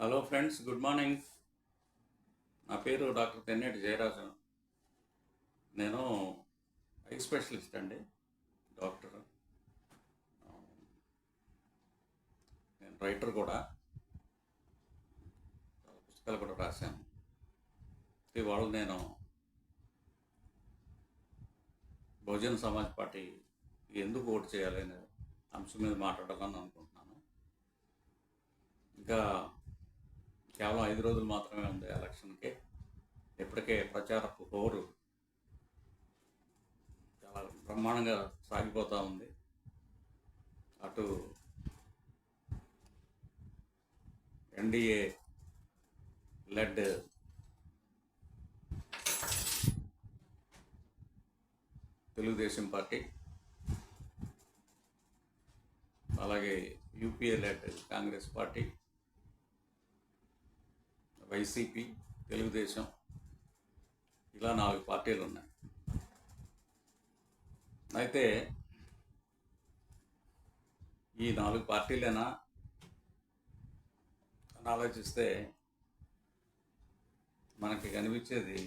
Hello friends good morning నా పేరు doctor Tenneti Jayaraju. నేను ఐ స్పెషలిస్ట్ అండి డాక్టర్. నేను రైటర్ కూడా. పుస్తకాలు కూడా రాశాను. ఇవాళ నేను బహుజన్ సమాజ్ పార్టీ ఎందుకు ఓటు చేయాలి అనే అంశం మీద మాట్లాడాలని అనుకుంటున్నాను. ఇంకా కేవలం ఐదు రోజులు మాత్రమే ఉంది ఎలక్షన్కి. ఇప్పటికే ప్రచారపు హోరు చాలా బ్రహ్మాండంగా సాగిపోతూ ఉంది. అటు ఎన్డీఏ లెడ్ తెలుగుదేశం పార్టీ అలాగే UPA led Congress party YCP Telugu Desam ఇలా నాలుగు పార్టీలు ఉన్నాయి. అయితే ఈ నాలుగు పార్టీలేనా అని ఆలోచిస్తే మనకి కనిపించేది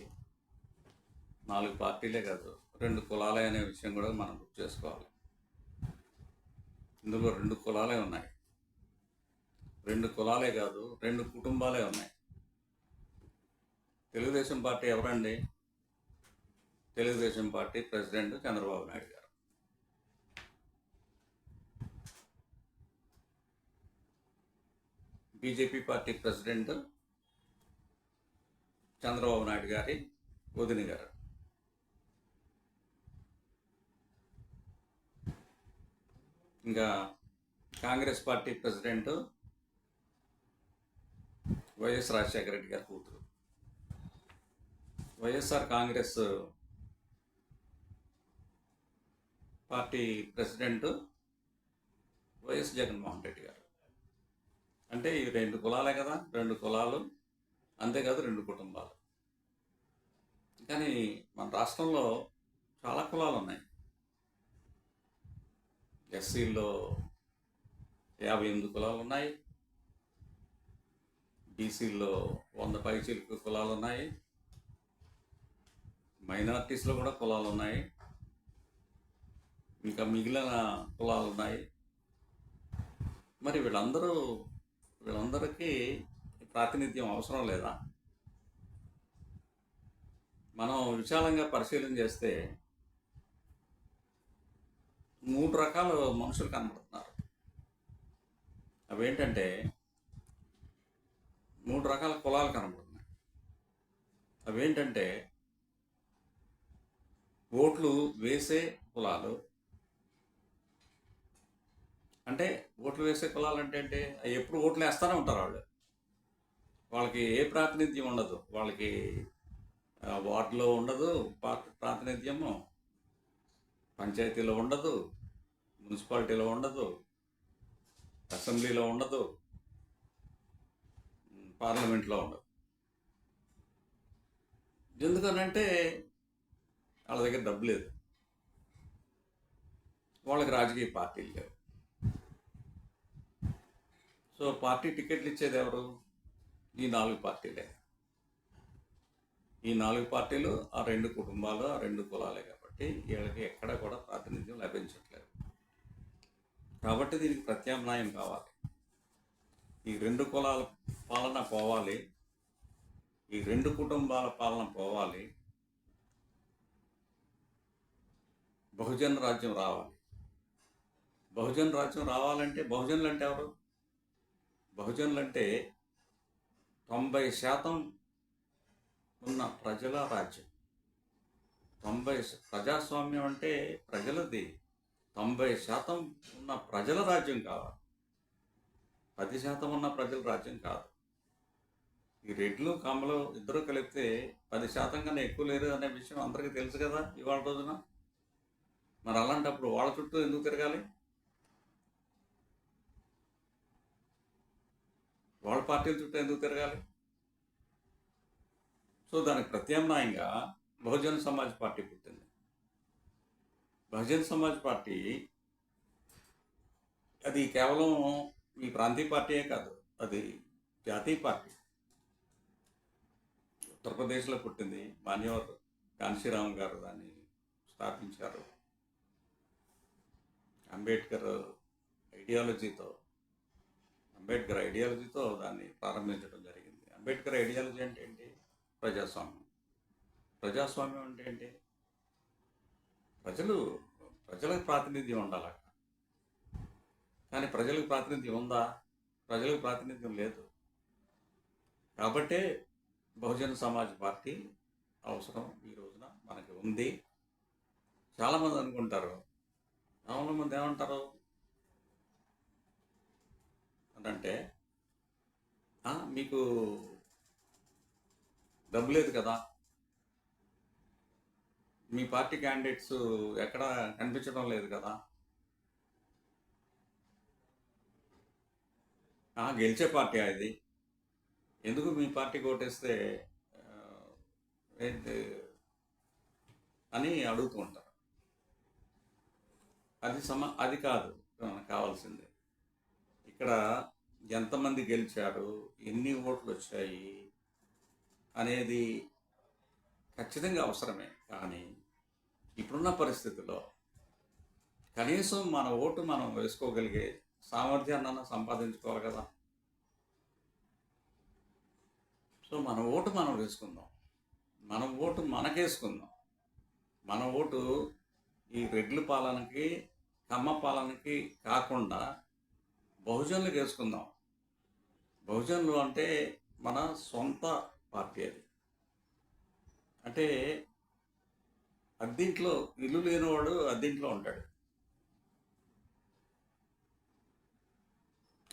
నాలుగు పార్టీలే కాదు రెండు కులాలే అనే విషయం కూడా మనం గుర్తు చేసుకోవాలి. ఇందులో రెండు కులాలే ఉన్నాయి. రెండు కులాలే కాదు రెండు కుటుంబాలే ఉన్నాయి. తెలుగుదేశం పార్టీ ఎవరండి? Telugu Desam party president Chandrababu Naidu garu. BJP party president Chandrababu Naidu గారి వదిన గారు. ఇంకా Congress party president YS Rajasekhara Reddy గారి కూతురు. YSR Congress party president YS Jaganmohan Reddy garu. అంటే ఇవి రెండు కులాలే కదా రెండు కులాలు అంతేకాదు రెండు కుటుంబాలు. కానీ మన రాష్ట్రంలో చాలా కులాలు ఉన్నాయి. ఎస్సీల్లో యాభై ఎనిమిది కులాలు ఉన్నాయి. బీసీల్లో వంద పైచీలకు కులాలు ఉన్నాయి. మైనార్టీస్లో కూడా కులాలు ఉన్నాయి ఇంకా మిగిలిన కులాలు ఉన్నాయి మరి వీళ్ళందరూ వీళ్ళందరికీ ప్రాతినిధ్యం అవసరం లేదా? మనం విశాలంగా పరిశీలన చేస్తే మూడు రకాల మనుషులు కనబడుతున్నారు. అవేంటంటే మూడు రకాల కులాలు కనబడుతున్నాయి. అవేంటంటే ఓట్లు వేసే కులాలు. అంటే ఓట్లు వేసే కులాలు అంటే అంటే ఎప్పుడు ఓట్లు వేస్తూనే ఉంటారు వాళ్ళు. వాళ్ళకి ఏ ప్రాతినిధ్యం ఉండదు. వాళ్ళకి వార్డులో ఉండదు ప్రాతినిధ్యము. పంచాయతీలో ఉండదు మున్సిపాలిటీలో ఉండదు అసెంబ్లీలో ఉండదు పార్లమెంట్లో ఉండదు. ఎందుకనంటే వాళ్ళ దగ్గర డబ్బు లేదు. వాళ్ళకి రాజకీయ పార్టీలు లేవు. సో పార్టీ టికెట్లు ఇచ్చేది ఎవరు? ఈ నాలుగు పార్టీలే. ఈ నాలుగు పార్టీలు ఆ రెండు కుటుంబాలు ఆ రెండు కులాలే కాబట్టి వీళ్ళకి ఎక్కడ కూడా ప్రాతినిధ్యం లభించట్లేదు. కాబట్టి దీనికి ప్రత్యామ్నాయం కావాలి. ఈ రెండు కులాల పాలన పోవాలి. ఈ రెండు కుటుంబాల పాలన పోవాలి. బహుజన రాజ్యం రావాలి. బహుజన రాజ్యం రావాలంటే బహుజనులు అంటే ఎవరు? బహుజనులు అంటే తొంభై శాతం ఉన్న ప్రజల రాజ్యం. తొంభై ప్రజాస్వామ్యం అంటే ప్రజలది. తొంభై శాతం ఉన్న ప్రజల రాజ్యం కావాలి. పది శాతం ఉన్న ప్రజల రాజ్యం కాదు. ఈ రెడ్లు కమ్మలు ఇద్దరు కలిపితే పది శాతం కన్నా ఎక్కువ లేరు అనే విషయం అందరికీ తెలుసు కదా ఇవాళ రోజున. మరి అలాంటప్పుడు వాళ్ళ చుట్టూ ఎందుకు తిరగాలి? వాళ్ళ పార్టీల చుట్టూ ఎందుకు తిరగాలి? సో దానికి ప్రత్యామ్నాయంగా బహుజన్ సమాజ్ పార్టీ పుట్టింది. బహుజన్ సమాజ్ పార్టీ అది కేవలం ఈ ప్రాంతీయ పార్టీయే కాదు అది జాతీయ పార్టీ. ఉత్తరప్రదేశ్లో పుట్టింది మాన్యవర్ కాన్సీరామ్ గారు దాన్ని స్థాపించారు. అంబేద్కర్ ఐడియాలజీతో అంబేద్కర్ ఐడియాలజీతో దాన్ని ప్రారంభించడం జరిగింది. అంబేద్కర్ ఐడియాలజీ అంటే ఏంటి? ప్రజాస్వామ్యం. ప్రజాస్వామ్యం అంటే ఏంటి? ప్రజలు ప్రజలకు ప్రాతినిధ్యం ఉండాలి కానీ ప్రజలకు ప్రాతినిధ్యం ఉందా? ప్రజలకు ప్రాతినిధ్యం లేదు. కాబట్టే బహుజన సమాజ్ పార్టీ అవసరం ఈ రోజున మనకి ఉంది. చాలామంది అనుకుంటారు చాలా మంది ఏమంటారు? అంటే మీకు డబ్బు లేదు కదా? మీ పార్టీ క్యాండిడేట్స్ ఎక్కడ కనిపించడం లేదు కదా? గెలిచే పార్టీ అది ఎందుకు మీ పార్టీ ఓటేస్తే అని అడుగుతూ ఉంటారు. అది సమ అది కాదు. కావాల్సింది. ఇక్కడ ఎంతమంది గెలిచారు ఎన్ని ఓట్లు వచ్చాయి అనేది ఖచ్చితంగా అవసరమే. కానీ ఇప్పుడున్న పరిస్థితిలో కనీసం మన ఓటు మనం వేసుకోగలిగే సామర్థ్యాన్ని సంపాదించుకోవాలి కదా. సో మన ఓటు మనం వేసుకుందాం. మన ఓటు మనకేసుకుందాం. మన ఓటు ఈ రెడ్ల పాలనకి కమ్మ పాలనకి కాకుండా బహుజనులు వేసుకుందాం. బహుజనులు అంటే మన సొంత పార్టీ అది. అంటే అద్దీంట్లో ఇల్లు లేనివాడు అద్దీంట్లో ఉంటాడు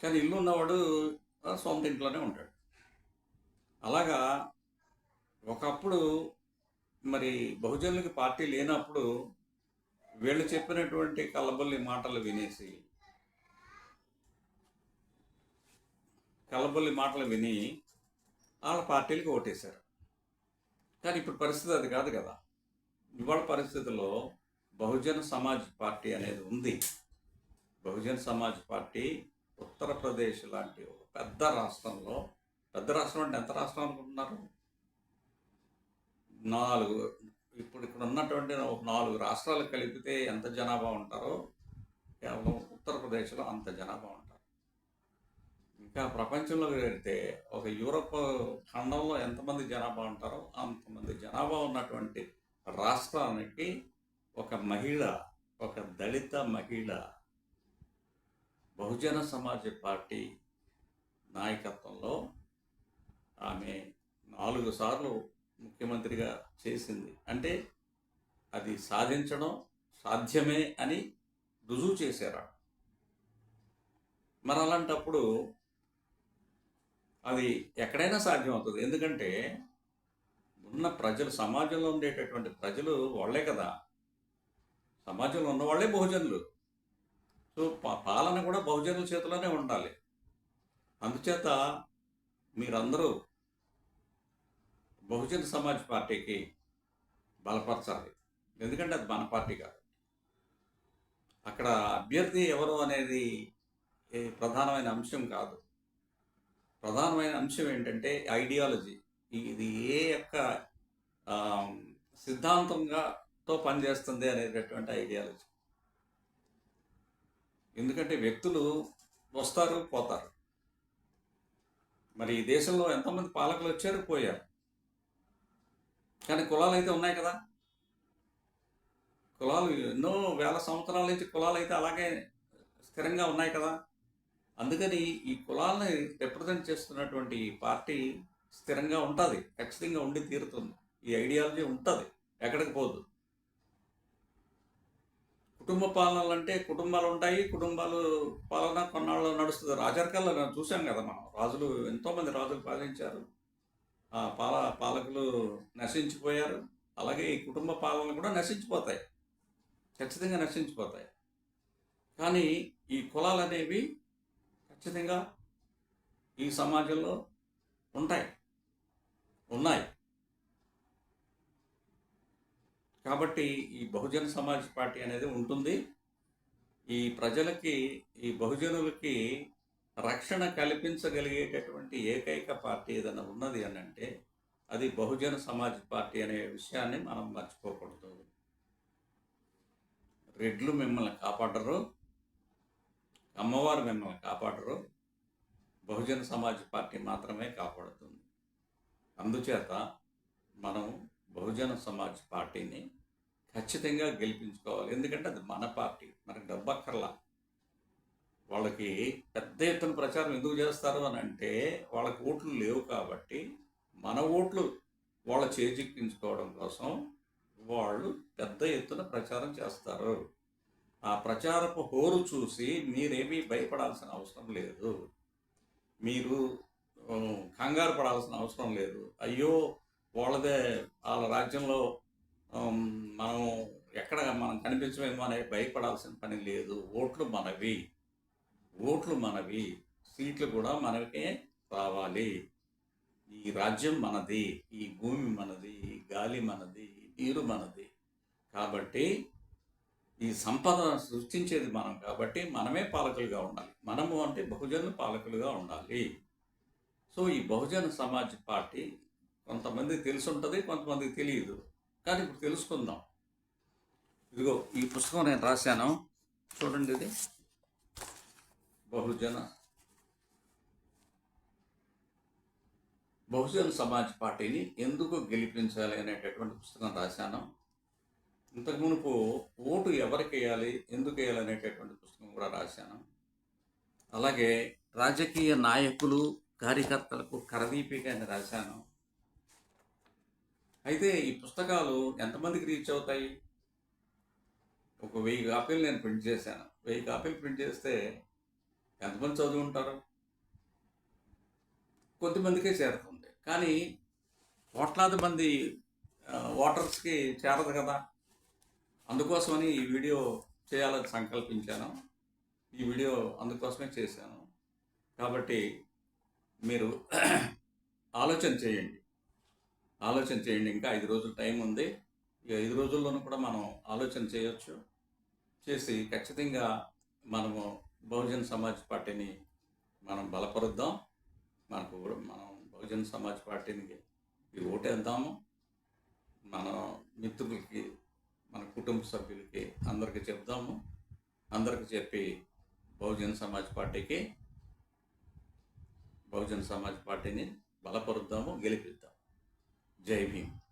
కానీ ఇల్లు ఉన్నవాడు సొంత ఇంట్లోనే ఉంటాడు. అలాగా ఒకప్పుడు మరి బహుజనులకి పార్టీ లేనప్పుడు వీళ్ళు చెప్పినటువంటి కలబల్లి మాటలు వినేసి కలబల్లి మాటలు విని వాళ్ళ పార్టీలకు ఓటేశారు. కానీ ఇప్పుడు పరిస్థితి అది కాదు కదా. ఇవాళ పరిస్థితిలో బహుజన సమాజ్ పార్టీ అనేది ఉంది. బహుజన సమాజ్ పార్టీ ఉత్తరప్రదేశ్ లాంటి ఒక పెద్ద రాష్ట్రంలో పెద్ద రాష్ట్రం అంటే ఎంత రాష్ట్రం అనుకుంటున్నారు? నాలుగు ఇప్పుడు ఇక్కడ ఉన్నటువంటి ఒక నాలుగు రాష్ట్రాలు కలిపితే ఎంత జనాభా ఉంటారో కేవలం ఉత్తరప్రదేశ్లో అంత జనాభా ఉంటారు. ఇంకా ప్రపంచంలో వెళ్తే ఒక యూరప్ ఖండంలో ఎంతమంది జనాభా ఉంటారో అంతమంది జనాభా ఉన్నటువంటి రాష్ట్రానికి ఒక మహిళ ఒక దళిత మహిళ బహుజన సమాజ్ పార్టీ నాయకత్వంలో ఆమె నాలుగు సార్లు ముఖ్యమంత్రిగా చేసింది. అంటే అది సాధించడం సాధ్యమే అని రుజువు చేశారు? మరి అలాంటప్పుడు అది ఎక్కడైనా సాధ్యం అవుతుంది ఎందుకంటే ఉన్న ప్రజలు సమాజంలో ఉండేటటువంటి ప్రజలు వాళ్ళే కదా. సమాజంలో ఉన్న వాళ్ళే బహుజనులు. సో పా- పాలన కూడా బహుజనుల చేతిలోనే ఉండాలి. అందుచేత మీరందరూ బహుజన సమాజ్ పార్టీకి బలపరచాలి. ఎందుకంటే అది మన పార్టీ కాదు. అక్కడ అభ్యర్థి ఎవరు అనేది ప్రధానమైన అంశం కాదు. ప్రధానమైన అంశం ఏంటంటే ఐడియాలజీ. ఇది ఏ యొక్క సిద్ధాంతంగా తో పనిచేస్తుంది అనేటటువంటి ఐడియాలజీ. ఎందుకంటే వ్యక్తులు వస్తారు పోతారు. మరి ఈ దేశంలో ఎంతమంది పాలకులు వచ్చారు పోయారు. కానీ కులాలు అయితే ఉన్నాయి కదా. కులాలు ఎన్నో వేల సంవత్సరాల నుంచి కులాలు అయితే అలాగే స్థిరంగా ఉన్నాయి కదా. అందుకని ఈ కులాలని రిప్రజెంట్ చేస్తున్నటువంటి పార్టీ స్థిరంగా ఉంటుంది. ఖచ్చితంగా ఉండి తీరుతుంది. ఈ ఐడియాలజీ ఉంటుంది. ఎక్కడికి పోదు. కుటుంబ పాలనలు అంటే కుటుంబాలు ఉంటాయి. కుటుంబాలు పాలన కొన్నాళ్ళు నడుస్తుంది. రాజరికాల్లో చూసాం కదా మనం. రాజులు ఎంతోమంది రాజులు పాలించారు. పాల పాలకులు నశించిపోయారు. అలాగే ఈ కుటుంబ పాలనలు కూడా నశించిపోతాయి. ఖచ్చితంగా నశించిపోతాయి. కానీ ఈ కులాలు అనేవి ఖచ్చితంగా ఈ సమాజంలో ఉంటాయి. ఉన్నాయి. కాబట్టి ఈ బహుజన సమాజ్ పార్టీ అనేది ఉంటుంది. ఈ ప్రజలకి ఈ బహుజనులకి రక్షణ కల్పించగలిగేటటువంటి ఏకైక పార్టీ ఏదైనా ఉన్నది అని అంటే అది బహుజన సమాజ్ పార్టీ అనే విషయాన్ని మనం మర్చిపోకూడదు. రెడ్లు మిమ్మల్ని కాపాడరు అమ్మవారు మిమ్మల్ని కాపాడరు బహుజన సమాజ్ పార్టీ మాత్రమే కాపాడుతుంది. అందుచేత మనం బహుజన సమాజ్ పార్టీని ఖచ్చితంగా గెలిపించుకోవాలి. ఎందుకంటే అది మన పార్టీ మనకు డబ్బక్కర్లా. వాళ్ళకి పెద్ద ఎత్తున ప్రచారం ఎందుకు చేస్తారు అని అంటే వాళ్ళకి ఓట్లు లేవు కాబట్టి మన ఓట్లు వాళ్ళ చేజిక్కించుకోవడం కోసం వాళ్ళు పెద్ద ఎత్తున ప్రచారం చేస్తారు. ఆ ప్రచారపు హోరు చూసి మీరేమీ భయపడాల్సిన అవసరం లేదు. మీరు కంగారు పడాల్సిన అవసరం లేదు. అయ్యో వాళ్ళదే వాళ్ళ రాజ్యంలో మనం ఎక్కడ మనం కనిపించమేమో అనే భయపడాల్సిన పని లేదు. ఓట్లు మనవి. ఓట్లు మనవి సీట్లు కూడా మనకే రావాలి. ఈ రాజ్యం మనది ఈ భూమి మనది ఈ గాలి మనది ఈ నీరు మనది. కాబట్టి ఈ సంపద సృష్టించేది మనం కాబట్టి మనమే పాలకులుగా ఉండాలి. మనము అంటే బహుజన పాలకులుగా ఉండాలి. సో ఈ బహుజన సమాజ్ పార్టీ కొంతమందికి తెలిసి ఉంటుంది కొంతమందికి తెలియదు. కానీ ఇప్పుడు తెలుసుకుందాం. ఇదిగో ఈ పుస్తకం నేను రాశాను. చూడండి ఇది. బహుజన బహుజన సమాజ్ పార్టీని ఎందుకు గెలిపించాలి అనేటటువంటి పుస్తకం రాశాను. ఇంతకు మునుపు ఓటు ఎవరికి వేయాలి ఎందుకు వేయాలి అనేటటువంటి పుస్తకం కూడా రాశాను. అలాగే రాజకీయ నాయకులు కార్యకర్తలకు కరదీపిక అని రాశాను. అయితే ఈ పుస్తకాలు ఎంతమందికి రీచ్ అవుతాయి? ఒక వెయ్యి కాపీలు నేను ప్రింట్ చేశాను. వెయ్యి కాపీలు ప్రింట్ చేస్తే ఎంతమంది చదివి ఉంటారు కొద్దిమందికే చేరుతుంది కానీ కోట్లాది మంది ఓటర్స్కి చేరదు కదా. అందుకోసమని ఈ వీడియో చేయాలని సంకల్పించాను. ఈ వీడియో అందుకోసమే చేశాను. కాబట్టి మీరు ఆలోచన చేయండి. ఆలోచన చేయండి. ఇంకా ఐదు రోజులు టైం ఉంది. ఈ ఐదు రోజుల్లోనూ కూడా మనం ఆలోచన చేయొచ్చు. చేసి ఖచ్చితంగా మనము బహుజన్ సమాజ్ పార్టీని మనం బలపరుద్దాం. మనకు కూడా మనం బహుజన్ సమాజ్ పార్టీని ఈ ఓటేద్దాము మన మిత్రులకి మన కుటుంబ సభ్యులకి అందరికీ చెప్దాము. అందరికీ చెప్పి బహుజన్ సమాజ్ పార్టీకి బహుజన్ సమాజ్ పార్టీని బలపరుద్దాము గెలిపిద్దాం. జై భీమ్.